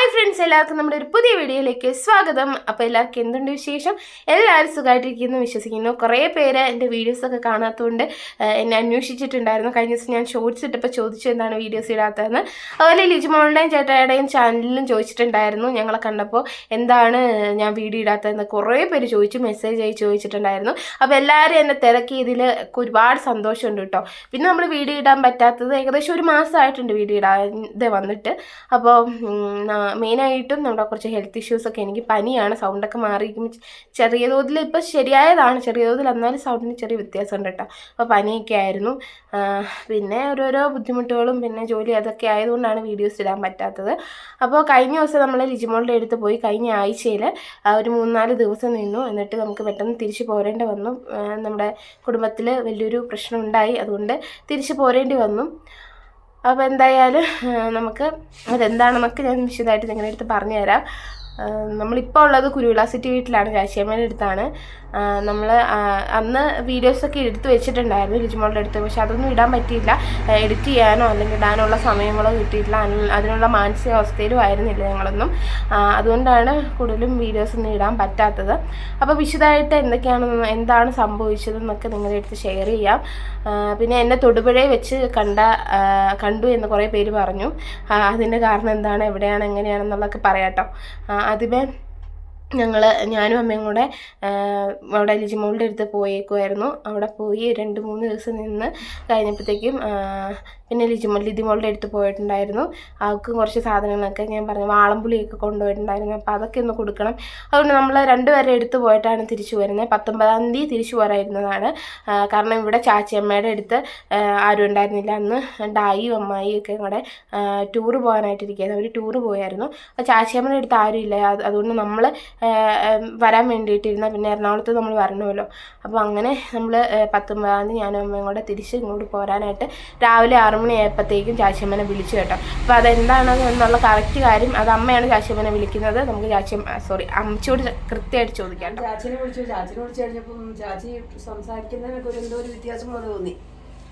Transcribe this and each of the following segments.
Hi friends എല്ലാവർക്കും നമ്മുടെ ഒരു പുതിയ വീഡിയോയിലേക്ക് സ്വാഗതം. അപ്പോൾ എല്ലാവർക്കും എന്തുണ്ട് വിശേഷം? എല്ലാവരും സുഖമായിട്ടിരിക്കുന്നു വിശ്വസിക്കുന്നു. കുറേ പേര് എന്റെ വീഡിയോസൊക്കെ കാണാത്തതുകൊണ്ട് എന്നെ അന്വേഷിച്ചിട്ടുണ്ടായിരുന്നു. കഴിഞ്ഞ ദിവസം ഞാൻ ഷോർട്സ് ഇട്ടപ്പോൾ ചോദിച്ചു എന്താണ് വീഡിയോസ് ഇടാത്തതെന്ന്. അതുപോലെ ലിജുമോളുടെയും ചേട്ടായുടെയും ചാനലിലും ചോദിച്ചിട്ടുണ്ടായിരുന്നു. ഞങ്ങളെ കണ്ടപ്പോൾ എന്താണ് ഞാൻ വീഡിയോ ഇടാത്തതെന്ന് കുറേ പേര് ചോദിച്ചു മെസ്സേജ് ആയി ചോദിച്ചിട്ടുണ്ടായിരുന്നു. അപ്പോൾ എല്ലാവരും എന്നെ തിരക്കിയതിൽ ഒരുപാട് സന്തോഷമുണ്ട് കേട്ടോ. പിന്നെ നമ്മൾ വീഡിയോ ഇടാൻ പറ്റാത്തത് ഏകദേശം ഒരു മാസമായിട്ടുണ്ട് വീഡിയോ ഇടാതെ വന്നിട്ട്. അപ്പോൾ മെയിനായിട്ടും നമ്മുടെ കുറച്ച് ഹെൽത്ത് ഇഷ്യൂസൊക്കെ എനിക്ക് പനിയാണ് സൗണ്ടൊക്കെ മാറി ചെറിയ തോതിൽ ഇപ്പോൾ ശരിയായതാണ് ചെറിയ തോതിൽ എന്നാലും സൗണ്ടിന് ചെറിയ വ്യത്യാസമുണ്ട് കേട്ടോ. അപ്പോൾ പനിയൊക്കെ ആയിരുന്നു. പിന്നെ ഓരോരോ ബുദ്ധിമുട്ടുകളും പിന്നെ ജോലി അതൊക്കെ ആയതുകൊണ്ടാണ് വീഡിയോസ് ഇടാൻ പറ്റാത്തത്. അപ്പോൾ കഴിഞ്ഞ ദിവസം നമ്മൾ ലിജിമോളുടെ അടുത്ത് പോയി കഴിഞ്ഞ ആഴ്ചയിൽ ഒരു മൂന്നാൽ ദിവസം നിന്നു. എന്നിട്ട് നമുക്ക് പെട്ടെന്ന് തിരിച്ചു പോരേണ്ടി വന്നു. നമ്മുടെ കുടുംബത്തിൽ വലിയൊരു പ്രശ്നം ഉണ്ടായി. അതുകൊണ്ട് തിരിച്ചു പോരേണ്ടി വന്നു. അപ്പോൾ എന്തായാലും നമുക്ക് അതെന്താണെന്നൊക്കെ ഞാൻ വിശദമായിട്ട് നിങ്ങളുടെ അടുത്ത് പറഞ്ഞു തരാം ആ, നമ്മളിപ്പോൾ ഉള്ളത് കുരുവിള സിറ്റി വീട്ടിലാണ് രാശിയമ്മേന്റെ അടുത്താണ്. നമ്മൾ അന്ന് വീഡിയോസൊക്കെ എടുത്ത് വെച്ചിട്ടുണ്ടായിരുന്നു രുചിമോളുടെ അടുത്ത്. പക്ഷെ അതൊന്നും ഇടാൻ പറ്റിയില്ല. എഡിറ്റ് ചെയ്യാനോ അല്ലെങ്കിൽ ഇടാനുള്ള സമയങ്ങളോ കിട്ടിയിട്ടില്ല. അതിനുള്ള- മാനസികാവസ്ഥയിലും ആയിരുന്നില്ല ഞങ്ങളൊന്നും. അതുകൊണ്ടാണ് കൂടുതലും വീഡിയോസ് ഒന്നും ഇടാൻ പറ്റാത്തത്. അപ്പോൾ വിശദമായിട്ട് എന്തൊക്കെയാണ് എന്താണ് സംഭവിച്ചതെന്നൊക്കെ നിങ്ങളുടെ അടുത്ത് ഷെയർ ചെയ്യാം. പിന്നെ എന്നെ തൊടുപുഴയെ വെച്ച് കണ്ട കണ്ടു എന്ന് കുറേ പേര് പറഞ്ഞു. അതിന്റെ കാരണം എന്താണ് എവിടെയാണ് എങ്ങനെയാണെന്നുള്ളതൊക്കെ പറയാട്ടോ. ആ, ആദ്യമേ ഞങ്ങൾ ഞാനും അമ്മയും കൂടെ അവിടെ ലിജിമോളുടെ അടുത്ത് പോയേക്കുമായിരുന്നു അവിടെ പോയി രണ്ട് മൂന്ന് ദിവസം നിന്ന് കഴിഞ്ഞപ്പോഴത്തേക്കും പിന്നെ ലിജിമോൾ ലിതിമോളുടെ അടുത്ത് പോയിട്ടുണ്ടായിരുന്നു. അവൾക്ക് കുറച്ച് സാധനങ്ങളൊക്കെ ഞാൻ പറഞ്ഞു വാളംപുളിയൊക്കെ കൊണ്ടുപോയിട്ടുണ്ടായിരുന്നു. അപ്പോൾ അതൊക്കെ ഒന്ന് കൊടുക്കണം. അതുകൊണ്ട് നമ്മൾ രണ്ടുപേരെ എടുത്ത് പോയിട്ടാണ് തിരിച്ചു വരുന്നത്. പത്തൊമ്പതാം തീയതി തിരിച്ചു പോരായിരുന്നതാണ്. കാരണം ഇവിടെ ചാച്ചിയമ്മയുടെ അടുത്ത് ആരും ഉണ്ടായിരുന്നില്ല. അന്ന് ഡായിയും അമ്മായിയും ഒക്കെ കൂടെ ടൂറ് പോകാനായിട്ടിരിക്കുകയായിരുന്നു. അവർ ടൂറ് പോയായിരുന്നു. അപ്പോൾ ചാച്ചിയമ്മയുടെ അടുത്ത് ആരും ഇല്ല. അതുകൊണ്ട് നമ്മൾ വരാൻ വേണ്ടിയിട്ടിരുന്ന പിന്നെ എറണാകുളത്ത് നമ്മൾ വരണമല്ലോ. അപ്പോൾ അങ്ങനെ നമ്മൾ പത്തൊമ്പതാം തീയതി ഞാനും അമ്മയും കൂടെ തിരിച്ച് ഇങ്ങോട്ട് പോരാനായിട്ട് രാവിലെ ആറു മണി ആയപ്പോഴത്തേക്കും ചാച്ചിയമ്മനെ വിളിച്ചു കേട്ടോ. അപ്പോൾ അതെന്താണ് എന്നുള്ള കറക്റ്റ് കാര്യം അത് അമ്മയാണ് ചാച്ചിയമ്മനെ വിളിക്കുന്നത്. നമുക്ക് ചാച്ചിയമ്മ സോറി അമ്മച്ചിയോട് കൃത്യമായിട്ട് ചോദിക്കാം ചാച്ചിനെ വിളിച്ചു ചാച്ചിനെ വിളിച്ചു കഴിഞ്ഞപ്പം ചാച്ചി സംസാരിക്കുന്നതിനൊക്കെ ഒരു എന്തോ ഒരു വ്യത്യാസം പോലെ തോന്നി.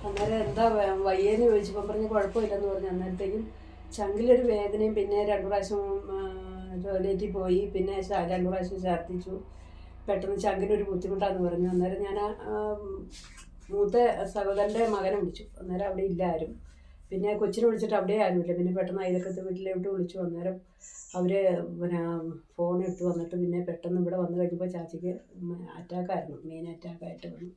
അന്നേരം എന്താ വയ്യേന്ന് ചോദിച്ചപ്പം പറഞ്ഞ് കുഴപ്പമില്ലെന്ന് പറഞ്ഞു. അന്നേരത്തേക്കും ചങ്കിലൊരു വേദനയും പിന്നെ രണ്ടു പ്രാവശ്യം ടോയ്ലറ്റിൽ പോയി. പിന്നെ രണ്ട് പ്രാവശ്യം ഛർദ്ദിച്ചു. പെട്ടെന്ന് ചങ്കിനൊരു ബുദ്ധിമുട്ടാന്ന് പറഞ്ഞു. അന്നേരം ഞാൻ മൂത്ത സഹോദരന്റെ മകനെ വിളിച്ചു. അന്നേരം അവിടെ ഇല്ല ആരും. പിന്നെ കൊച്ചിനെ വിളിച്ചിട്ട് അവിടെ ആരുമില്ല പിന്നെ പെട്ടെന്ന് അയലക്കത്തെ വീട്ടിലോട്ട് വിളിച്ചു. അന്നേരം അവർ പിന്നെ ഫോൺ എടുത്ത് വന്നിട്ട് പിന്നെ പെട്ടെന്ന് ഇവിടെ വന്നു കഴിഞ്ഞപ്പോൾ ചാച്ചിക്ക് അറ്റാക്കായിരുന്നു മെയിൻ അറ്റാക്കായിട്ട് വന്നു.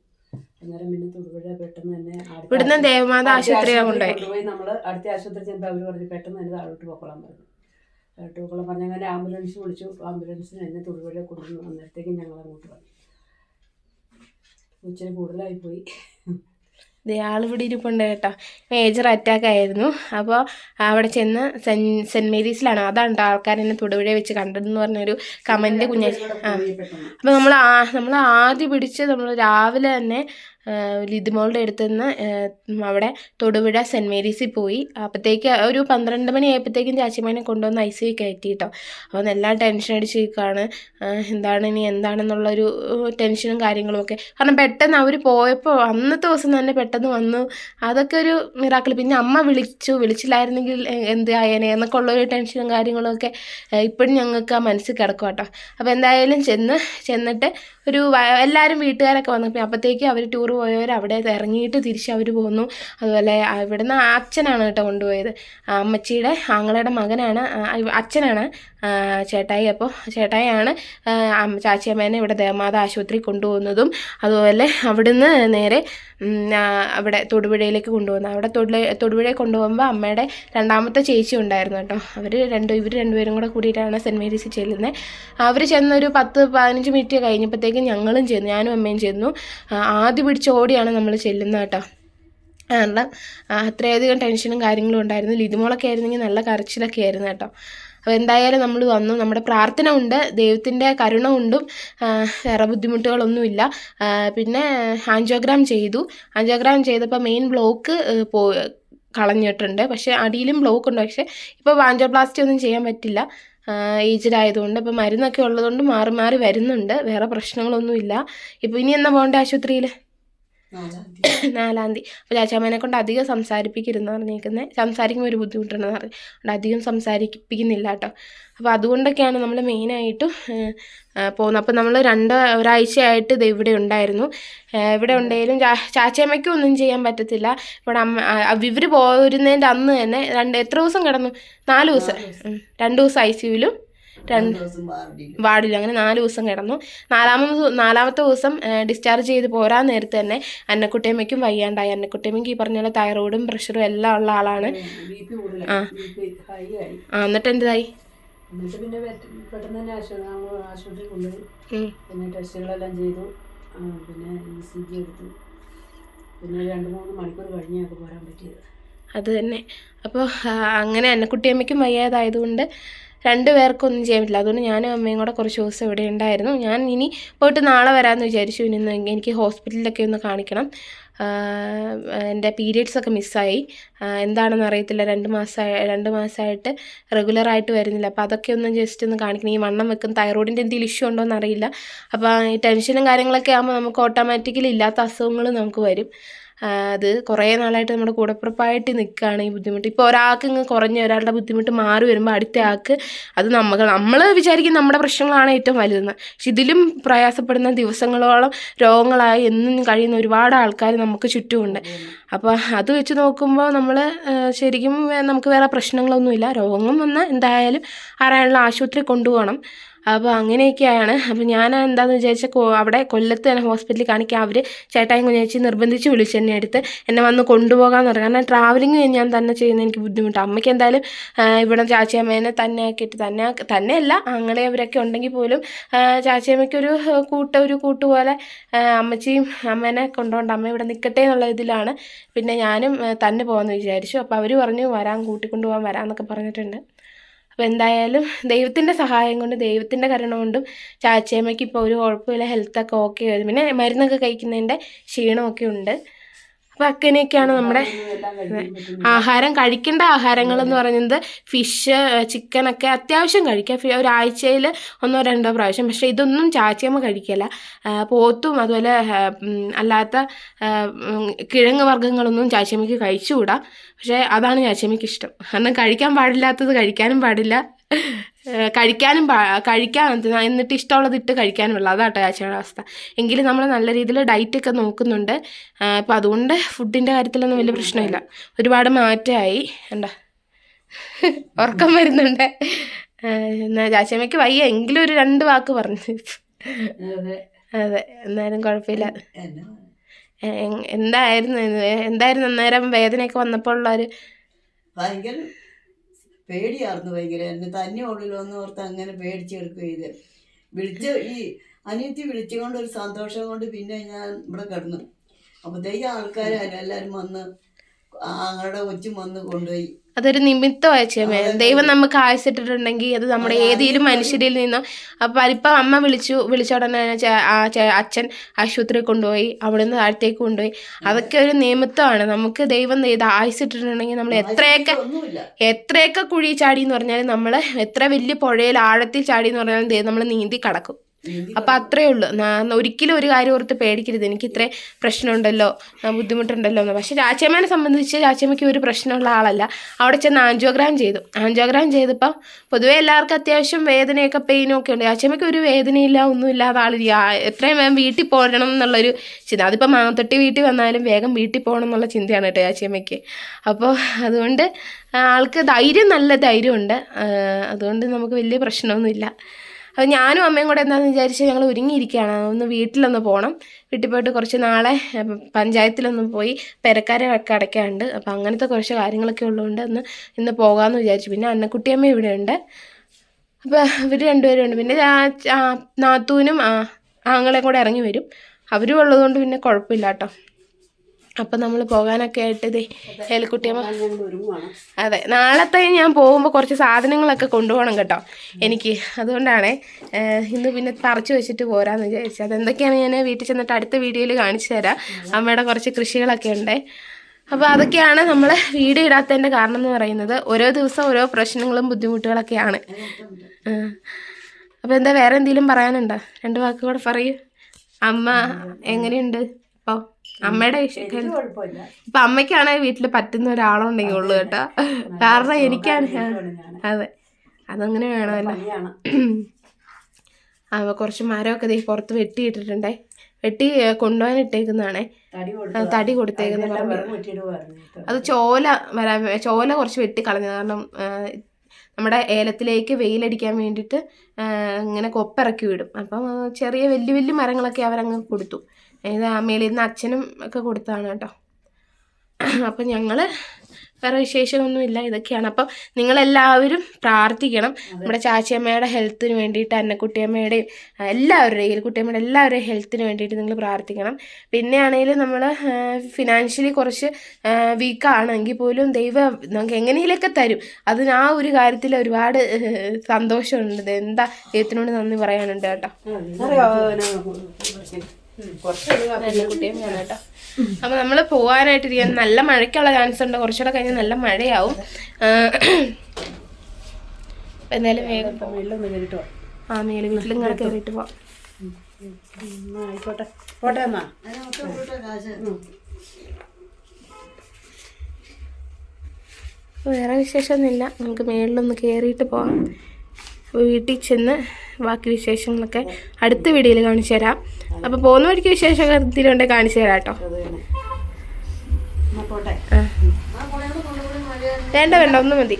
അന്നേരം പിന്നെ തൊടുപുഴ പെട്ടെന്ന് തന്നെ ഇവിടുന്ന് ആശുപത്രി- ദേവമാത കൊണ്ടുപോയി? നമ്മൾ അടുത്ത ആശുപത്രി ചെന്നപ്പോൾ അവർ പറഞ്ഞു പെട്ടെന്ന് തന്നെ താഴോട്ട് പോക്കോളാൻ പറഞ്ഞു. താഴോട്ട് പറഞ്ഞങ്ങനെ പറഞ്ഞ അങ്ങനെ ആംബുലൻസ് വിളിച്ചു. ആംബുലൻസിന് എന്നെ തൊടുപുഴ കൊണ്ടുവന്നു അന്നേരത്തേക്കും ഞങ്ങൾ അങ്ങോട്ട് വന്നു. ഇച്ചിരി കൂടുതലായി പോയി. ആളിവിടെ ഇരിപ്പുണ്ട് കേട്ടോ. മേജർ അറ്റാക്ക് ആയിരുന്നു. അപ്പോൾ അവിടെ ചെന്ന് സെൻ സെന്റ് മേരീസിലാണ്. അതാണ് കേട്ടോ ആൾക്കാർ എന്നെ തൊടുപുഴ വെച്ച് കണ്ടതെന്ന് പറഞ്ഞൊരു കമന്റ് കുഞ്ഞ. ആ. അപ്പോൾ നമ്മൾ ആ നമ്മൾ ആദ്യം പിടിച്ച് നമ്മൾ രാവിലെ തന്നെ ലിതിമോളുടെ അടുത്ത് നിന്ന് അവിടെ തൊടുപുഴ സെന്റ് മേരീസിൽ പോയി. അപ്പോഴത്തേക്ക് ഒരു പന്ത്രണ്ട് മണി ആയപ്പോഴത്തേക്കും ചാച്ചിമാനെ കൊണ്ടുവന്ന് ഐ സി കയറ്റി കേട്ടോ അപ്പോൾ എല്ലാം ടെൻഷൻ അടിച്ച് നിൽക്കുകയാണ് എന്താണ് ഇനി എന്താണെന്നുള്ളൊരു ടെൻഷനും കാര്യങ്ങളും ഒക്കെ കാരണം പെട്ടെന്ന് അവർ പോയപ്പോൾ അന്നത്തെ ദിവസം തന്നെ പെട്ടെന്ന് വന്നു. അതൊക്കെ ഒരു മിറാക്കിൾ. പിന്നെ അമ്മ വിളിച്ചു. വിളിച്ചില്ലായിരുന്നെങ്കിൽ എന്ത് ആയേനെ എന്നൊക്കെ ഉള്ളൊരു ടെൻഷനും കാര്യങ്ങളും ഒക്കെ ഏഹ്, ഇപ്പോഴും ഞങ്ങൾക്ക് ആ മനസ്സിൽ കിടക്കും കേട്ടോ അപ്പോൾ എന്തായാലും ചെന്ന് ചെന്നിട്ട് ഒരു എല്ലാവരും വീട്ടുകാരൊക്കെ വന്നപ്പോൾ അപ്പോഴത്തേക്ക് അവർ ടൂർ പോയവർ അവിടെ ഇറങ്ങിയിട്ട് തിരിച്ച് അവർ പോന്നു. അതുപോലെ ഇവിടുന്ന് അച്ഛനാണ് കേട്ടോ കൊണ്ടുപോയത്. അമ്മച്ചിയുടെ ആങ്ങളയുടെ മകനാണ് അച്ഛനാണ് ചേട്ടായി. അപ്പോൾ ചേട്ടായിയാണ് ചാച്ചിയമ്മേനെ ഇവിടെ ദേവമാത ആശുപത്രി കൊണ്ടുപോകുന്നതും അതുപോലെ അവിടുന്ന് നേരെ അവിടെ തൊടുപുഴയിലേക്ക് കൊണ്ടുപോകുന്നത്. അവിടെ തൊടു തൊടുപുഴയിൽ കൊണ്ടുപോകുമ്പോൾ അമ്മയുടെ രണ്ടാമത്തെ ചേച്ചി ഉണ്ടായിരുന്നു കേട്ടോ. അവർ രണ്ടും ഇവർ രണ്ടുപേരും കൂടെ കൂടിയിട്ടാണ് സെന്റ് മേരീസിൽ ചെല്ലുന്നത് അവർ ചെന്നൊരു പത്ത് പതിനഞ്ച് മിനിറ്റ് കഴിഞ്ഞപ്പോഴത്തേക്കും ഞങ്ങളും ചെന്നു ഞാനും അമ്മയും ചെന്നു. ആദ്യം പിടിച്ച് ഓടിയാണ് നമ്മൾ ചെല്ലുന്നത് കേട്ടോ. കാരണം അത്രയധികം ടെൻഷനും കാര്യങ്ങളും ഉണ്ടായിരുന്നു ലിതുമോളൊക്കെ ആയിരുന്നെങ്കിൽ നല്ല കരച്ചിലൊക്കെ ആയിരുന്നു കേട്ടോ. അപ്പോൾ എന്തായാലും നമ്മൾ വന്നു. നമ്മുടെ പ്രാർത്ഥന ഉണ്ട്. ദൈവത്തിന്റെ കരുണ കൊണ്ടും വേറെ ബുദ്ധിമുട്ടുകളൊന്നുമില്ല. പിന്നെ ആൻജിയോഗ്രാം ചെയ്തു. ആൻജിയോഗ്രാം ചെയ്തപ്പോൾ മെയിൻ ബ്ലോക്ക് പോ കളഞ്ഞിട്ടുണ്ട്. പക്ഷേ അടിയിലും ബ്ലോക്ക് ഉണ്ട്. പക്ഷേ ഇപ്പോൾ വാഞ്ചോപ്ലാസ്റ്റി ഒന്നും ചെയ്യാൻ പറ്റില്ല. ഏജ്ഡ് ആയതുകൊണ്ട്. ഇപ്പോൾ മരുന്നൊക്കെ ഉള്ളതുകൊണ്ട് മാറി മാറി വരുന്നുണ്ട്. വേറെ പ്രശ്നങ്ങളൊന്നുമില്ല. ഇപ്പോൾ ഇനി എന്നാ പോകേണ്ട ആശുപത്രിയിൽ നാലാം തീയതി അപ്പോൾ ചാച്ചാമ്മേനെ കൊണ്ട് അധികം സംസാരിപ്പിക്കരുതെന്ന് പറഞ്ഞേക്കുന്നത് സംസാരിക്കുമ്പോൾ ഒരു ബുദ്ധിമുട്ടുണ്ടെന്ന് പറഞ്ഞു. അതുകൊണ്ട് അധികം സംസാരിപ്പിക്കുന്നില്ല കേട്ടോ. അപ്പോൾ അതുകൊണ്ടൊക്കെയാണ് നമ്മൾ മെയിനായിട്ടും പോകുന്നത്. അപ്പോൾ നമ്മൾ രണ്ട് ഒരാഴ്ചയായിട്ട് ഇത് ഇവിടെ ഉണ്ടായിരുന്നു. ഇവിടെ ഉണ്ടെങ്കിലും ചാച്ചയമ്മയ്ക്കും ഒന്നും ചെയ്യാൻ പറ്റത്തില്ല. ഇവിടെ അമ്മ ഇവർ പോരുന്നതിന്റെ അന്ന് തന്നെ രണ്ട് എത്ര ദിവസം കിടന്നു? നാല് ദിവസം. രണ്ട് ദിവസം ഐ സിയുലും രണ്ട് വാർഡിൽ അങ്ങനെ നാല് ദിവസം കിടന്നു. നാലാമത് നാലാമത്തെ ദിവസം ഡിസ്ചാർജ് ചെയ്ത് പോരാൻ നേരത്തെ തന്നെ അന്നക്കുട്ടിയമ്മയ്ക്കും വയ്യാണ്ടായി. അന്നക്കുട്ടിയമ്മയ്ക്ക് ഈ പറഞ്ഞ പോലെ തൈറോയിഡും പ്രഷറും എല്ലാം ഉള്ള ആളാണ്. ആ. ആ എന്നിട്ട് എന്തായി? എന്നിട്ട് പിന്നെ പെ- പെട്ടെന്ന് തന്നെ ആശുപത്രി നമ്മൾ ആശുപത്രിയിൽ കൊണ്ടുപോയി. പിന്നെ ടെസ്റ്റുകളെല്ലാം ചെയ്തു. പിന്നെ ഇ സി ജി എടുത്തു. പിന്നെ രണ്ട് മൂന്ന് മണിക്കൂർ കഴിഞ്ഞൊക്കെ പോരാൻ പറ്റിയത്. അത് തന്നെ. അപ്പോൾ അങ്ങനെ അന്നക്കുട്ടിയമ്മയ്ക്കും വയ്യാതായതുകൊണ്ട് രണ്ട് പേർക്കൊന്നും ചെയ്യാൻ പറ്റില്ല. അതുകൊണ്ട് ഞാനും അമ്മയും കൂടെ കുറച്ച് ദിവസം ഇവിടെ ഉണ്ടായിരുന്നു. ഞാൻ ഇനി പോയിട്ട് നാളെ വരാമെന്ന് വിചാരിച്ചു. ഇനി എനിക്ക് ഹോസ്പിറ്റലിലൊക്കെ ഒന്ന് കാണിക്കണം. എന്റെ പീരിയഡ്സ് ഒക്കെ മിസ്സായി എന്താണെന്ന് അറിയത്തില്ല. രണ്ട് മാസമായി രണ്ട് മാസമായിട്ട് റെഗുലറായിട്ട് വരുന്നില്ല. അപ്പോൾ അതൊക്കെ ഒന്ന് ജസ്റ്റ് ഒന്ന് കാണിക്കണം. ഈ വണ്ണം വെക്കും തൈറോയിഡിന്റെ എന്തെങ്കിലും ഇഷ്യൂ ഉണ്ടോ എന്നറിയില്ല. അപ്പോൾ ഈ ടെൻഷനും കാര്യങ്ങളൊക്കെ ആകുമ്പോൾ നമുക്ക് ഓട്ടോമാറ്റിക്കലി ഇല്ലാത്ത അസുഖങ്ങൾ നമുക്ക് വരും. അത് കുറേ നാളായിട്ട് നമ്മുടെ കൂടപ്പുറപ്പായിട്ട് നിൽക്കുകയാണ് ഈ ബുദ്ധിമുട്ട്. ഇപ്പോൾ ഒരാൾക്ക് ഇങ്ങ് കുറഞ്ഞ ഒരാളുടെ ബുദ്ധിമുട്ട് മാറി വരുമ്പോൾ അടുത്ത ആൾക്ക് അത് നമുക്ക് നമ്മൾ വിചാരിക്കും നമ്മുടെ പ്രശ്നങ്ങളാണ് ഏറ്റവും വലുതെന്ന്. പക്ഷെ ഇതിലും പ്രയാസപ്പെടുന്ന ദിവസങ്ങളോളം രോഗങ്ങളായി എന്നും കഴിയുന്ന ഒരുപാട് ആൾക്കാർ നമുക്ക് ചുറ്റുമുണ്ട്. അപ്പോൾ അത് വെച്ച് നോക്കുമ്പോൾ നമ്മൾ ശരിക്കും നമുക്ക് വേറെ പ്രശ്നങ്ങളൊന്നുമില്ല. രോഗം വന്നാൽ എന്തായാലും ആരായുള്ള ആശുപത്രി കൊണ്ടുപോകണം. അപ്പോൾ അങ്ങനെയൊക്കെയാണ്. അപ്പോൾ ഞാൻ എന്താണെന്ന് വിചാരിച്ചാൽ അവിടെ കൊല്ലത്ത് തന്നെ ഹോസ്പിറ്റലിൽ കാണിക്കാൻ അവർ ചേട്ടായും കുഞ്ഞേച്ചി നിർബന്ധിച്ച് വിളിച്ച് എന്നെ അടുത്ത്. എന്നെ വന്ന് കൊണ്ടുപോകാമെന്ന് പറഞ്ഞു. കാരണം ട്രാവലിംഗ് ഞാൻ തന്നെ ചെയ്യുന്ന എനിക്ക് ബുദ്ധിമുട്ടാണ് അമ്മയ്ക്ക് എന്തായാലും ഇവിടെ ചാച്ചിയമ്മേനെ തന്നെ ആക്കിയിട്ട് തന്നെ തന്നെയല്ല അങ്ങനെ അവരൊക്കെ ഉണ്ടെങ്കിൽ പോലും ചാച്ചിയമ്മയ്ക്കൊരു കൂട്ട ഒരു കൂട്ട് പോലെ അമ്മച്ചിയും അമ്മേനെ കൊണ്ടുകൊണ്ട് അമ്മ ഇവിടെ നിൽക്കട്ടെ എന്നുള്ള ഇതിലാണ്. പിന്നെ ഞാനും തന്നെ പോകാമെന്ന് വിചാരിച്ചു. അപ്പോൾ അവർ പറഞ്ഞു വരാൻ കൂട്ടിക്കൊണ്ടുപോകാൻ വരാമെന്നൊക്കെ പറഞ്ഞിട്ടുണ്ട്. അപ്പോൾ എന്തായാലും ദൈവത്തിന്റെ സഹായം കൊണ്ട് ദൈവത്തിന്റെ കരുണ കൊണ്ടും ചാച്ചയമ്മയ്ക്ക് ഇപ്പോൾ ഒരു കുഴപ്പമില്ല ഹെൽത്തൊക്കെ ഓക്കെ ആയിരുന്നു. പിന്നെ മരുന്നൊക്കെ കഴിക്കുന്നതിന്റെ ക്ഷീണമൊക്കെ ഉണ്ട്. അപ്പോൾ അങ്ങനെയൊക്കെയാണ് നമ്മുടെ ആഹാരം കഴിക്കേണ്ട ആഹാരങ്ങൾ എന്ന് പറയുന്നത് ഫിഷ് ചിക്കനൊക്കെ അത്യാവശ്യം കഴിക്കുക ഒരാഴ്ചയിൽ ഒന്നോ രണ്ടോ പ്രാവശ്യം. പക്ഷേ ഇതൊന്നും ചാച്ചിയമ്മ കഴിക്കില്ല. പോത്തും അതുപോലെ അല്ലാത്ത കിഴങ്ങ് വർഗങ്ങളൊന്നും ചാച്ചിയമ്മയ്ക്ക് കഴിച്ചുകൂടാ. പക്ഷേ അതാണ് ചാച്ചിയമ്മയ്ക്ക് ഇഷ്ടം കാരണം കഴിക്കാൻ പാടില്ലാത്തത് കഴിക്കാനും പാടില്ല. കഴിക്കാനും കഴിക്കാൻ എന്നിട്ട് ഇഷ്ടമുള്ളത് ഇട്ട് കഴിക്കാനുമുള്ള അതാട്ടോ ചാച്ചിയുടെ അവസ്ഥ. എങ്കിലും നമ്മൾ നല്ല രീതിയിൽ ഡയറ്റൊക്കെ നോക്കുന്നുണ്ട്. അപ്പോൾ അതുകൊണ്ട് ഫുഡിന്റെ കാര്യത്തിലൊന്നും വലിയ പ്രശ്നമില്ല. ഒരുപാട് മാറ്റമായി. എന്താ ഉറക്കം വരുന്നുണ്ട്. എന്നാൽ എന്നാ ചാച്ചമ്മയ്ക്ക് വയ്യ. എങ്കിലും ഒരു രണ്ട് വാക്ക് പറഞ്ഞു. അതെ. എന്നാലും കുഴപ്പമില്ല. എന്തായിരുന്നു? എന്തായിരുന്നു? അന്നേരം വേദനയൊക്കെ വന്നപ്പോൾ ഉള്ള ഒരു പേടിയായിരുന്നു ഭയങ്കര. എന്നെ തന്നെ ഉള്ളിൽ വന്ന് ഓർത്ത് അങ്ങനെ പേടിച്ചെടുക്കുക ചെയ്ത്. വിളിച്ച് ഈ അനിയത്തി വിളിച്ചുകൊണ്ട് ഒരു സന്തോഷം കൊണ്ട് പിന്നെ ഞാൻ ഇവിടെ കിടന്നു. അപ്പോഴത്തേക്ക് ആൾക്കാർ എല്ലാവരും വന്ന് ആങ്ങളുടെ കൊച്ചും വന്ന് കൊണ്ടുപോയി. അതൊരു നിമിത്തമായ ചേമേ ദൈവം നമുക്ക് ആവശ്യപ്പെട്ടിട്ടുണ്ടെങ്കിൽ അത് നമ്മുടെ ഏതെങ്കിലും മനുഷ്യരിൽ നിന്നോ. അപ്പം ഇപ്പം അമ്മ വിളിച്ചു വിളിച്ച ഉടനെ അച്ഛൻ ആശുപത്രിയിൽ കൊണ്ടുപോയി അവിടെ നിന്ന് താഴത്തേക്ക് കൊണ്ടുപോയി അതൊക്കെ ഒരു നിമിത്തമാണ്. നമുക്ക് ദൈവം ഇത് ആവശ്യപ്പെട്ടിട്ടുണ്ടെങ്കിൽ നമ്മൾ എത്രയൊക്കെ എത്രയൊക്കെ കുഴി ചാടി എന്ന് പറഞ്ഞാലും നമ്മൾ എത്ര വലിയ പുഴയിൽ ആഴത്തിൽ ചാടി എന്ന് പറഞ്ഞാലും നമ്മൾ നീന്തി കടക്കും. നീന്തി അത്രേ അത്രയേ ഉള്ളൂ ഒരിക്കലും ഒരു കാര്യം ഓർത്ത് പേടിക്കരുത്. എനിക്ക് ഇത്രേ പ്രശ്നമുണ്ടല്ലോ. ബുദ്ധിമുട്ടുണ്ടല്ലോ എന്ന്. പക്ഷേ ചാച്ചമ്മേനെ സംബന്ധിച്ച് രാജ്യമ്മയ്ക്ക് ഒരു പ്രശ്നമുള്ള ആളല്ല. അവിടെ ചെന്ന് ആൻജിയോഗ്രാം ചെയ്തു. ആൻജിയോഗ്രാം ചെയ്തപ്പോൾ പൊതുവേ എല്ലാവർക്കും അത്യാവശ്യം വേദനയൊക്കെ പെയിനും ഒക്കെ ഉണ്ട്. രാജ്യമ്മയ്ക്ക് ഒരു വേദനയില്ല ഒന്നുമില്ലാതെ ആൾ എത്രയും വേഗം വീട്ടിൽ പോകണം എന്നുള്ളൊരു ചിന്ത. അതിപ്പോൾ മാങ്ങത്തൊട്ടി വീട്ടിൽ വന്നാലും വേഗം വീട്ടിൽ പോകണം എന്നുള്ള ചിന്തയാണ് കേട്ടോ രാജ്യമ്മയ്ക്ക് അപ്പോൾ അതുകൊണ്ട് ആൾക്ക് ധൈര്യം നല്ല ധൈര്യമുണ്ട്. അതുകൊണ്ട് നമുക്ക് വലിയ പ്രശ്നമൊന്നുമില്ല. അപ്പോൾ ഞാനും അമ്മയും കൂടെ എന്താണെന്ന് വിചാരിച്ചാൽ ഞങ്ങൾ ഒരുങ്ങിയിരിക്കുകയാണ്. ഒന്ന് വീട്ടിലൊന്ന് പോകണം വീട്ടിൽ പോയിട്ട് കുറച്ച് നാളെ പഞ്ചായത്തിലൊന്ന് പോയി പെരക്കാരെ ഒക്കെ അടയ്ക്കാറുണ്ട് അപ്പോൾ അങ്ങനത്തെ കുറച്ച് കാര്യങ്ങളൊക്കെ ഉള്ളതുകൊണ്ട് ഒന്ന് ഇന്ന് പോകാമെന്ന് വിചാരിച്ചു. പിന്നെ അന്നക്കുട്ടിയമ്മ ഇവിടെ ഉണ്ട് അപ്പോൾ ഇവർ രണ്ടുപേരും ഉണ്ട് പിന്നെ നാത്തൂനും ആങ്ങളെയും കൂടെ ഇറങ്ങി വരും. അവരും ഉള്ളതുകൊണ്ട് പിന്നെ കുഴപ്പമില്ല കേട്ടോ അപ്പം നമ്മൾ പോകാനൊക്കെ ആയിട്ട് ഇതേ ഏലിക്കുട്ടിയമ്മ അതെ നാളത്തെ ഞാൻ പോകുമ്പോൾ കുറച്ച് സാധനങ്ങളൊക്കെ കൊണ്ടുപോകണം കേട്ടോ. എനിക്ക് അതുകൊണ്ടാണ് ഇന്ന് പിന്നെ പറിച്ചു വെച്ചിട്ട് പോരാന്ന് വിചാരിച്ചത് അതെന്തൊക്കെയാണ് ഞാൻ വീട്ടിൽ ചെന്നിട്ട് അടുത്ത വീഡിയോയിൽ കാണിച്ചു തരാം. അമ്മയുടെ കുറച്ച് കൃഷികളൊക്കെ ഉണ്ട്. അപ്പോൾ അതൊക്കെയാണ് നമ്മൾ വീഡിയോ ഇടാത്തതിന്റെ കാരണം എന്ന് പറയുന്നത്. ഓരോ ദിവസം ഓരോ പ്രശ്നങ്ങളും ബുദ്ധിമുട്ടുകളൊക്കെയാണ്. അപ്പോൾ എന്താ വേറെ എന്തെങ്കിലും പറയാനുണ്ടോ? രണ്ട് വാക്ക് കൂടെ പറയൂ. അമ്മ എങ്ങനെയുണ്ട്? അപ്പോൾ അമ്മയുടെ ഇപ്പൊ അമ്മയ്ക്കാണെങ്കിൽ വീട്ടിൽ പറ്റുന്ന ഒരാളുണ്ടെങ്കിൽ ഉള്ളു കേട്ടോ. കാരണം എനിക്കാണ് അതെ. അതങ്ങനെ വേണമല്ലോ. ആ കുറച്ച് മരമൊക്കെ ദേ പുറത്ത് വെട്ടിയിട്ടിട്ടുണ്ടേ വെട്ടി കൊണ്ടുപോകാൻ ഇട്ടേക്കുന്നതാണേ. തടി കൊടുത്തേക്കുന്ന അത് ചോല വരാൻ ചോല കുറച്ച് വെട്ടി കളഞ്ഞത്. കാരണം നമ്മുടെ ഏലത്തിലേക്ക് വെയിലടിക്കാൻ വേണ്ടിയിട്ട് ഇങ്ങനെ കൊപ്പിറക്കി വിടും. അപ്പം ചെറിയ വലിയ വലിയ മരങ്ങളൊക്കെ അവരങ്ങ് കൊടുത്തു. ഇത് മേളിൽ നിന്ന് അച്ഛനും ഒക്കെ കൊടുത്തതാണ് കേട്ടോ അപ്പം ഞങ്ങൾ വേറെ വിശേഷമൊന്നുമില്ല ഇതൊക്കെയാണ് അപ്പം നിങ്ങളെല്ലാവരും പ്രാർത്ഥിക്കണം നമ്മുടെ ചാച്ചിയമ്മയുടെ ഹെൽത്തിന് വേണ്ടിയിട്ട് അന്നക്കുട്ടിയമ്മയുടെയും കുട്ടിയമ്മയുടെയും എല്ലാവരുടെയും കുട്ടിയമ്മയുടെ എല്ലാവരുടെയും ഹെൽത്തിന് വേണ്ടിയിട്ട് നിങ്ങൾ പ്രാർത്ഥിക്കണം പിന്നെ ആണെങ്കിൽ നമ്മൾ ഫിനാൻഷ്യലി കുറച്ച് വീക്കാണെങ്കിൽ പോലും ദൈവം നമുക്ക് എങ്ങനെയൊക്കെ തരും അതിന് ആ ഒരു കാര്യത്തിൽ ഒരുപാട് സന്തോഷമുണ്ട് എന്താ ദൈവത്തിനോട് നന്ദി പറയാനുണ്ട് കേട്ടോ കുട്ടിയമ്മയാണ് കേട്ടോ. പോവാനായിട്ടിരിക്കാൻ നമ്മൾ പോകാനായിട്ടിരിക്കാൻ നല്ല മഴയ്ക്കുള്ള ചാൻസ് ഉണ്ട്. കുറച്ചുകൂടെ കഴിഞ്ഞാൽ നല്ല മഴയാവും. അപ്പം എന്തായാലും വേഗം ആ മേലെ വീട്ടിലും കയറിയിട്ട് പോവാം ആയിക്കോട്ടെ. പോട്ടെ എന്നാ വേറെ വിശേഷമൊന്നുമില്ല. നമുക്ക് മേളിലൊന്ന് കയറിയിട്ട് പോവാം. വീട്ടിൽ ചെന്ന് ബാക്കി വിശേഷങ്ങളൊക്കെ അടുത്ത വീഡിയോയിൽ കാണിച്ചു തരാം. അപ്പോൾ പോകുന്ന വഴിക്ക് വിശേഷമൊക്കെ എന്തെങ്കിലുണ്ടെങ്കിൽ കാണിച്ചു തരാം കേട്ടോ വേണ്ട വേണ്ട ഒന്നും മതി.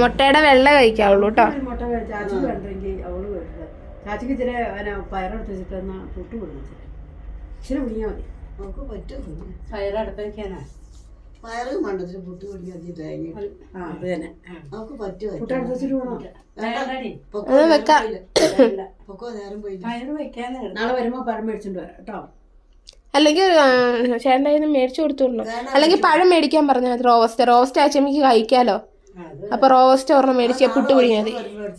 മുട്ടയുടെ വെള്ള കഴിക്കാവുള്ളൂ കേട്ടോ മുട്ട ചാച്ചിക്ക് വേണ്ടെങ്കിൽ അവൾ വേണ്ടത്. ചാച്ചിക്ക് ഇച്ചിരി പയറെടുത്ത് വെച്ചിട്ട് പുട്ട് കൊടുക്കും ഇച്ചിരി കുടിക്കാൻ മതി. നമുക്ക് പറ്റും. വെക്കാനാ പയറ് മണ്ടത്തിൽ പുട്ട് പിടിക്കാൻ തേങ്ങ നമുക്ക് പറ്റുമോ അല്ലെങ്കിൽ ചേട്ടന്റെ കയ്യിൽ നിന്ന് മേടിച്ചു കൊടുത്തോളൂ അല്ലെങ്കിൽ പഴം മേടിക്കാൻ പറഞ്ഞാൽ മതി റോസ്റ്റ്. റോസ്റ്റ് എനിക്ക് കഴിക്കാലോ. അപ്പൊ അപ്പോൾ റോസ്റ്റ് ഒരെണ്ണം മേടിച്ച് പുട്ട് മതി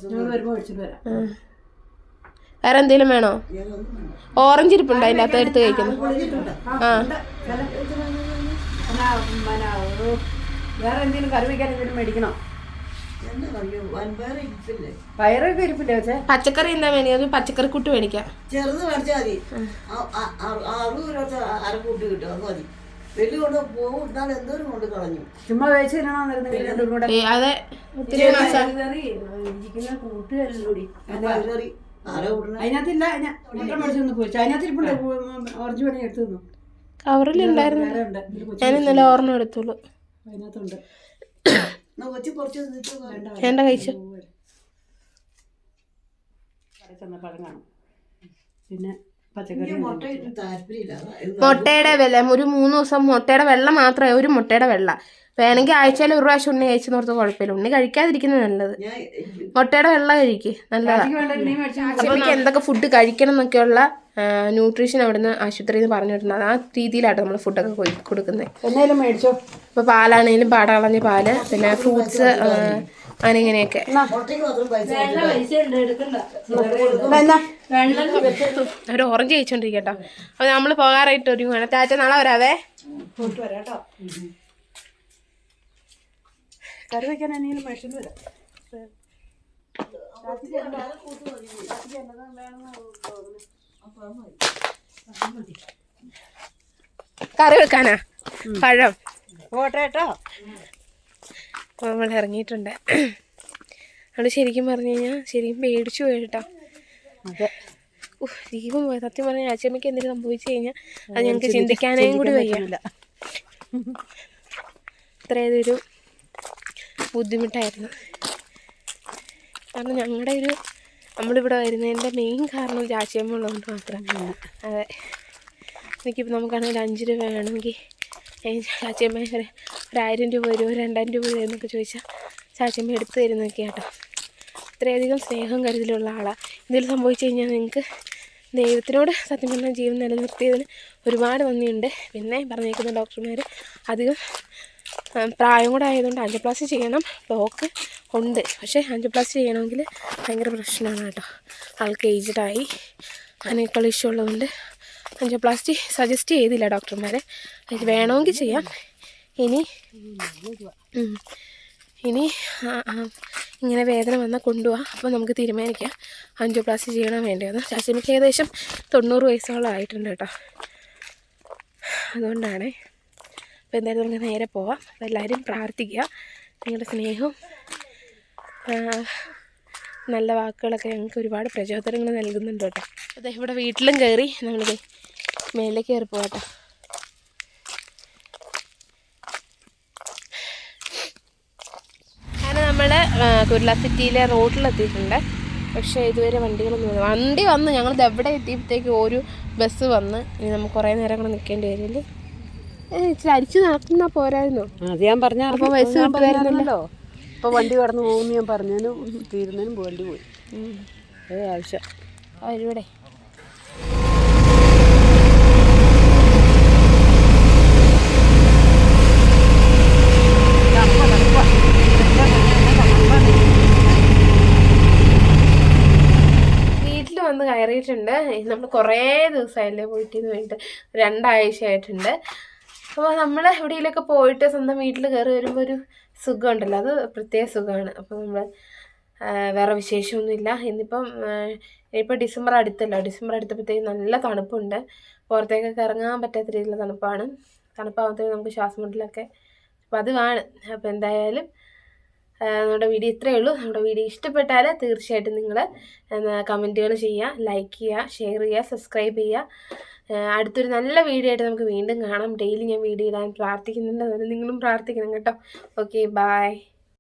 ഞങ്ങൾ വരുമ്പോ മേടിച്ചോണ്ട് വരാം ആ. വേറെ എന്തെങ്കിലും വേണോ. ഓറഞ്ച് ഇരിപ്പുണ്ടോ അതിന്റെ അകത്ത് എടുത്ത് കഴിക്കുന്നു. ആ. വേറെ എന്തെങ്കിലും കറി എന്തെങ്കിലും മേടിക്കണോ? പയറൊക്കെ ഇരിപ്പില്ലേ പച്ചക്കറി എന്താ വേണിയത് പച്ചക്കറി കൂട്ട് മേടിക്കാം. ചെറുത് മേടിച്ചാൽ മതി. അറുപത് രൂപ അരക്കൂട്ട് കിട്ടും അത് മതി. ചുമ്മാ അതെ. ഒത്തിരി അതിനകത്തില്ല ഞാൻ മേടിച്ചൊന്ന് ഓറഞ്ച് പണി എടുത്തു തന്നു കവറിലുണ്ടായിരുന്നു ഇന്നലെ ഓർമ്മ അതിനകത്തുണ്ട്. വേണ്ട കഴിച്ചു. പഴം കാണും. പിന്നെ പച്ചക്കറി മുട്ടയുടെ വില ഒരു മൂന്ന് ദിവസം മുട്ടയുടെ വെള്ള മാത്രമേ ഒരു മുട്ടയുടെ വെള്ള. വേണമെങ്കിൽ ആഴ്ചയിൽ ഒരു പ്രാവശ്യം ഉണ്ണി കഴിച്ചു നോർത്ത് കുഴപ്പമില്ല. ഉണ്ണി കഴിക്കാതിരിക്കുന്നത് നല്ലത്. മുട്ടയുടെ വെള്ള കഴിക്ക് അപ്പൊ എനിക്ക് വേണ്ട നീ മേടിച്ചു അച്ഛമ്മയ്ക്ക് എന്തൊക്കെ ഫുഡ് കഴിക്കണം എന്നൊക്കെയുള്ള ന്യൂട്രീഷൻ അവിടുന്ന് ആശുപത്രിയിൽ നിന്ന് പറഞ്ഞു തരുന്നത്. ആ രീതിയിലാണ് നമ്മൾ ഫുഡൊക്കെ കൊടുക്കുന്നത് എന്തായാലും മേടിച്ചോ. ഇപ്പൊ പാലാണെങ്കിലും പാട കളഞ്ഞ പാൽ പിന്നെ ഫ്രൂട്ട്സ് അങ്ങനെ ഇങ്ങനെയൊക്കെ ഒരു ഓറഞ്ച് കഴിച്ചോണ്ടിരിക്കട്ടോ. അപ്പൊ നമ്മൾ പോകാറായിട്ട് ഒരുങ്ങുവാണ്. ടാറ്റ നാളെ വരാവേ. കറി വെക്കാൻ എന്തെങ്കിലും മേടിച്ചോണ്ട് വരാം. കറി വെക്കാനാ? പഴം. പോട്ടെ കേട്ടോ അപ്പോൾ നമ്മൾ ഇറങ്ങിയിട്ടുണ്ട്. അവിടെ ശരിക്കും പറഞ്ഞു കഴിഞ്ഞാൽ ശരിക്കും പേടിച്ചു പോയി കേട്ടോ അതെ. ജീവൻ പോയി സത്യം പറഞ്ഞാൽ അച്ഛമ്മയ്ക്ക് എന്തെങ്കിലും സംഭവിച്ചു കഴിഞ്ഞാൽ അത് ഞങ്ങൾക്ക് ചിന്തിക്കാനേയും കൂടി വയ്യല്ല അത്രയൊരു ബുദ്ധിമുട്ടായിരുന്നു. കാരണം ഞങ്ങളുടെ ഒരു നമ്മളിവിടെ വരുന്നതിന്റെ മെയിൻ കാരണം ചാച്ചിയമ്മ ഉള്ളതുകൊണ്ട് മാത്രം. അതെ. എനിക്കിപ്പോൾ നമുക്കാണെങ്കിൽ അഞ്ച് രൂപ വേണമെങ്കിൽ ചാച്ചിയമ്മ ഒരു ഒരായിരം രൂപ വരുമോ രണ്ടായിരം രൂപ വരുമോ എന്നൊക്കെ ചോദിച്ചാൽ ചാച്ചിയമ്മ എടുത്തു തരുന്നൊക്കെ കേട്ടോ ഇത്രയധികം സ്നേഹം കരുതലുള്ള ആളാണ് ഇതിൽ സംഭവിച്ചു കഴിഞ്ഞാൽ നിങ്ങൾക്ക് ദൈവത്തിനോട് സത്യം പറഞ്ഞാൽ ജീവൻ നിലനിർത്തിയതിന് ഒരുപാട് നന്ദിയുണ്ട്. പിന്നെ പറഞ്ഞേക്കുന്ന ഡോക്ടർമാർ അധികം പ്രായം കൂടെ ആയതുകൊണ്ട് ആൻജിയോപ്ലാസ്റ്റി ചെയ്യണം. ബ്ലോക്ക് ഉണ്ട്. പക്ഷേ ആൻജിയോപ്ലാസ്റ്റി ചെയ്യണമെങ്കിൽ ഭയങ്കര പ്രശ്നമാണ് കേട്ടോ. ആൾക്ക് ഏജ്ഡായി അങ്ങനെയൊക്കെയുള്ള ഇഷ്യൂ ഉള്ളതുകൊണ്ട് ആൻജിയോപ്ലാസ്റ്റി സജസ്റ്റ് ചെയ്തില്ല ഡോക്ടർമാരെ. അത് വേണമെങ്കിൽ ചെയ്യാം. ഇനി. ഇനി ഇങ്ങനെ വേദന വന്നാൽ കൊണ്ടുപോകാം അപ്പോൾ നമുക്ക് തീരുമാനിക്കാം അഞ്ചോപ്ലാസ്റ്റി ചെയ്യണം വേണ്ടതെന്ന്. ചാച്ചമ്മയ്ക്ക് ഏകദേശം തൊണ്ണൂറ് വയസ്സോളം ആയിട്ടുണ്ട് കേട്ടോ. അതുകൊണ്ടാണ് അപ്പോൾ എന്തായാലും നമുക്ക് നേരെ പോവാം. അപ്പോൾ എല്ലാവരും പ്രാർത്ഥിക്കുക. നിങ്ങളുടെ സ്നേഹവും നല്ല വാക്കുകളൊക്കെ ഞങ്ങൾക്ക് ഒരുപാട് പ്രചോദനങ്ങൾ നൽകുന്നുണ്ട് കേട്ടോ. അതെ ഇവിടെ വീട്ടിലും കയറി ഞങ്ങൾ മേലെ കയറി പോകട്ടോ അങ്ങനെ നമ്മൾ കുരുള സിറ്റിയിലെ റോഡിലെത്തിയിട്ടുണ്ട് പക്ഷേ ഇതുവരെ വണ്ടികളൊന്നും വന്നു വണ്ടി വന്ന് ഞങ്ങൾ എവിടെ എത്തിയപ്പോഴത്തേക്ക് ഒരു ബസ് വന്ന് ഇനി നമുക്ക് കുറേ നേരം കൂടെ നിൽക്കേണ്ടി വരില്ലേ? ഇച്ചിരി അരിച്ചു നടത്തുന്ന പോരായിരുന്നു? അത് ഞാൻ പറഞ്ഞു അപ്പൊ ബസ് കിട്ടുമായിരുന്നല്ലോ. ഇപ്പൊ വണ്ടി കടന്നു പോകുന്നു ഞാൻ പറഞ്ഞതിനും തീരുന്നതിനും വണ്ടി പോയി. അതേ ആവശ്യം. കയറിയിട്ടുണ്ട്. നമ്മൾ കുറേ ദിവസമായില്ലേ പോയിട്ട് വേണ്ടിയിട്ട് രണ്ടാഴ്ച ആയിട്ടുണ്ട് അപ്പോൾ നമ്മൾ എവിടെയെങ്കിലുമൊക്കെ പോയിട്ട് സ്വന്തം വീട്ടിൽ കയറി വരുമ്പോൾ ഒരു സുഖമുണ്ടല്ലോ. അത് പ്രത്യേക സുഖമാണ്. അപ്പോൾ നമ്മൾ വേറെ വിശേഷമൊന്നുമില്ല. ഇന്നിപ്പം ഇപ്പോൾ ഡിസംബർ അടുത്തല്ലോ? ഡിസംബർ അടുത്തപ്പോഴത്തേക്ക് നല്ല തണുപ്പുണ്ട്. പുറത്തേക്കൊക്കെ ഇറങ്ങാൻ പറ്റാത്ത രീതിയിലുള്ള തണുപ്പാണ്. തണുപ്പാകുമ്പോഴത്തേക്കും നമുക്ക് ശ്വാസം മുട്ടലൊക്കെ അപ്പോൾ അതുമാണ് അപ്പോൾ എന്തായാലും നമ്മുടെ വീഡിയോ ഇത്രയേ ഉള്ളൂ. നമ്മുടെ വീഡിയോ ഇഷ്ടപ്പെട്ടാൽ തീർച്ചയായിട്ടും നിങ്ങൾ കമന്റുകൾ ചെയ്യുക ലൈക്ക് ചെയ്യുക ഷെയർ ചെയ്യുക സബ്സ്ക്രൈബ് ചെയ്യുക. അടുത്തൊരു നല്ല വീഡിയോ ആയിട്ട് നമുക്ക് വീണ്ടും കാണാം. ഡെയിലി ഞാൻ വീഡിയോ ഇടാൻ പ്രാർത്ഥിക്കുന്നുണ്ട്. അതുപോലെ നിങ്ങളും പ്രാർത്ഥിക്കണം കേട്ടോ. Okay bye